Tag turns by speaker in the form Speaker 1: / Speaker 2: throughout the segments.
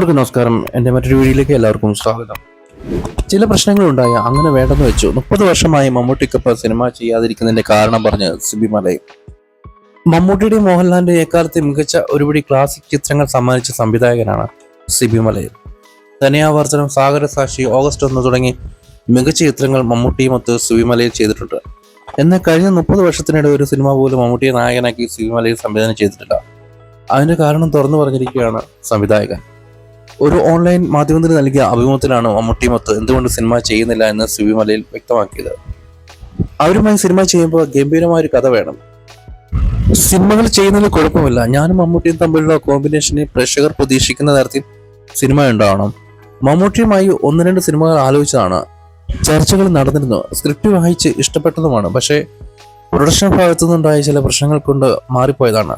Speaker 1: എല്ലാവർക്കും നമസ്കാരം. എന്റെ മറ്റൊരു വീഡിയോയിലേക്ക് എല്ലാവർക്കും സ്വാഗതം. ചില പ്രശ്നങ്ങളുണ്ടായ അങ്ങനെ വേണ്ടെന്ന് വെച്ചു. മുപ്പത് വർഷമായി മമ്മൂട്ടിക്കൊപ്പം സിനിമ ചെയ്യാതിരിക്കുന്നതിന്റെ കാരണം പറഞ്ഞ് സിബി മലയും. മമ്മൂട്ടിയുടെയും മോഹൻലാലിന്റെ എക്കാലത്തെ മികച്ച ഒരുപിടി ക്ലാസിക് ചിത്രങ്ങൾ സമ്മാനിച്ച സംവിധായകനാണ് സിബി മലയിൽ ധനിയാവർത്തനം സാഗരസാക്ഷി ഓഗസ്റ്റ് ഒന്ന് തുടങ്ങി മികച്ച ചിത്രങ്ങൾ മമ്മൂട്ടിയുമൊത്ത് സിബി മലയിൽ ചെയ്തിട്ടുണ്ട്. എന്നാൽ കഴിഞ്ഞ മുപ്പത് വർഷത്തിനിടെ ഒരു സിനിമ പോലും മമ്മൂട്ടിയെ നായകനാക്കി സിബി മലയിൽ സംവിധാനം ചെയ്തിട്ടില്ല. അതിന്റെ കാരണം തുറന്നു പറഞ്ഞിരിക്കുകയാണ് സംവിധായകൻ. ഒരു ഓൺലൈൻ മാധ്യമത്തിന് നൽകിയ അഭിമുഖത്തിലാണ് മമ്മൂട്ടിയുമൊത്ത് എന്തുകൊണ്ട് സിനിമ ചെയ്യുന്നില്ല എന്ന് സിബി മലയിൽ വ്യക്തമാക്കിയത്. അവരുമായി സിനിമ ചെയ്യുമ്പോൾ ഗംഭീരമായ ഒരു കഥ വേണം. സിനിമകൾ ചെയ്യുന്നതിൽ കുഴപ്പമില്ല. ഞാനും മമ്മൂട്ടിയും തമ്മിലുള്ള കോമ്പിനേഷനെ പ്രേക്ഷകർ പ്രതീക്ഷിക്കുന്ന തരത്തിൽ സിനിമ ഉണ്ടാവണം. മമ്മൂട്ടിയുമായി ഒന്ന് രണ്ട് സിനിമകൾ ആലോചിച്ചതാണ്. ചർച്ചകൾ നടന്നിരുന്നു. സ്ക്രിപ്റ്റ് വായിച്ച് ഇഷ്ടപ്പെട്ടതുമാണ്. പക്ഷേ പ്രൊഡക്ഷൻ ഭാഗത്തുനിന്നുണ്ടായ ചില പ്രശ്നങ്ങൾ കൊണ്ട് മാറിപ്പോയതാണ്.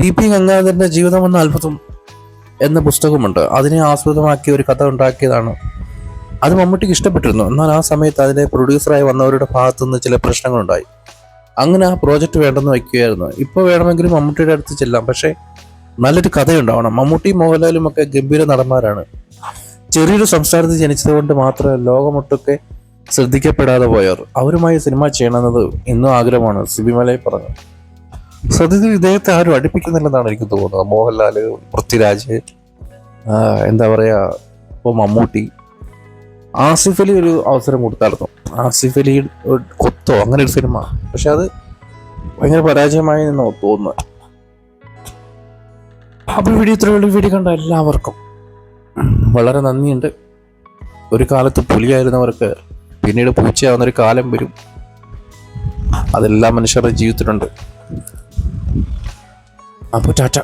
Speaker 1: ഡി പി ഗംഗാധരന്റെ ജീവിതം എന്ന അത്ഭുതം എന്ന പുസ്തകമുണ്ട്. അതിനെ ആസ്പദമാക്കി ഒരു കഥ ഉണ്ടാക്കിയതാണ്. അത് മമ്മൂട്ടിക്ക് ഇഷ്ടപ്പെട്ടിരുന്നു. എന്നാൽ ആ സമയത്ത് അതിലെ പ്രൊഡ്യൂസറായി വന്നവരുടെ ഭാഗത്തു നിന്ന് ചില പ്രശ്നങ്ങളുണ്ടായി. അങ്ങനെ ആ പ്രോജക്റ്റ് വേണ്ടെന്ന് വയ്ക്കുകയായിരുന്നു. ഇപ്പോൾ വേണമെങ്കിലും മമ്മൂട്ടിയുടെ അടുത്ത് ചെല്ലാം. പക്ഷേ നല്ലൊരു കഥയുണ്ടാവണം. മമ്മൂട്ടി മോഹൻലാലും ഒക്കെ ഗംഭീര നടന്മാരാണ്. ചെറിയൊരു സംസ്ഥാനത്ത് ജനിച്ചതുകൊണ്ട് മാത്രമേ ലോകമൊട്ടൊക്കെ ശ്രദ്ധിക്കപ്പെടാതെ പോയവർ. അവരുമായി സിനിമ ചെയ്യണമെന്നത് ഇന്നും ആഗ്രഹമാണ് സിബിമലയെ പറഞ്ഞു. സത്യത്തിൽ ഇദ്ദേഹത്തെ ആരും അടുപ്പിക്കുന്നില്ലെന്നാണ് എനിക്ക് തോന്നുന്നത്. മോഹൻലാൽ പൃഥ്വിരാജ് എന്താ പറയാ ഇപ്പോൾ മമ്മൂട്ടി ആസിഫ് അലി ഒരു അവസരം കൊടുത്തായിരുന്നു. ആസിഫ് അലി കൊത്തോ? അങ്ങനെ ഒരു സിനിമ. പക്ഷെ അത് ഭയങ്കര പരാജയമായി എന്നോ തോന്നുന്നു അപ്പോൾ വീഡിയോ ഇത്രയുള്ള വീഡിയോ കണ്ട എല്ലാവർക്കും വളരെ നന്ദിയുണ്ട്. ഒരു കാലത്ത് പുലിയായിരുന്നവർക്ക് പിന്നീട് പൂച്ചയാവുന്നൊരു കാലം വരും. അതെല്ലാ മനുഷ്യരുടെ ജീവിതത്തിലുണ്ട്. അപ്പോൾ ടാറ്റ